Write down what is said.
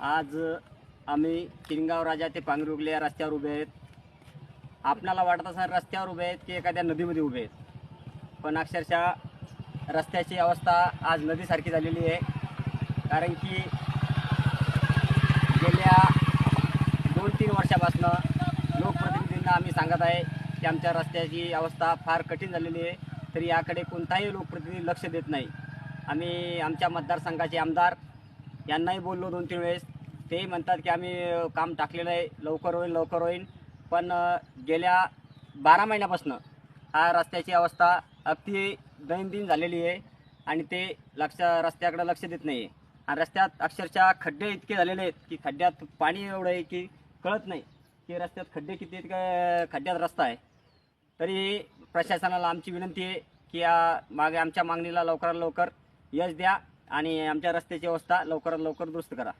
आज आम्ही किनगाव राजा ते पांगरुगले या रस्त्यावर उभे आहेत. आपणाला वाटत असणार रस्त्यावर उभे आहेत की एखाद्या नदीमध्ये उभे आहेत. पण अक्षरशः रस्त्याची अवस्था आज नदीसारखी झालेली आहे. कारण की गेल्या दोन तीन वर्षापासून लोकप्रतिनिधींना आम्ही सांगत आहे की आमच्या रस्त्याची अवस्था फार कठीण झालेली आहे. तरी याकडे कोणताही लोकप्रतिनिधी लक्ष देत नाही. आम्ही आमच्या मतदारसंघाचे आमदार यांनाही बोललो दोन तीन वेळेस. तेही म्हणतात की आम्ही काम टाकलेलं आहे लवकर होईल लवकर होईल. पण गेल्या बारा महिन्यापासून हा रस्त्याची अवस्था अगदी दैनंदिन झालेली आहे आणि ते लक्ष रस्त्याकडे लक्ष देत नाही आहे आणि रस्त्यात अक्षरशः खड्डे इतके झालेले आहेत की खड्ड्यात पाणी एवढं आहे की कळत नाही की रस्त्यात खड्डे किती आहेत का खड्ड्यात रस्ता आहे. तरी प्रशासनाला आमची विनंती आहे की या मागे आमच्या मागणीला लवकरात लवकर यश द्या आणि आमच्या रस्त्याची अवस्था लवकरात लवकर दुरुस्त करा.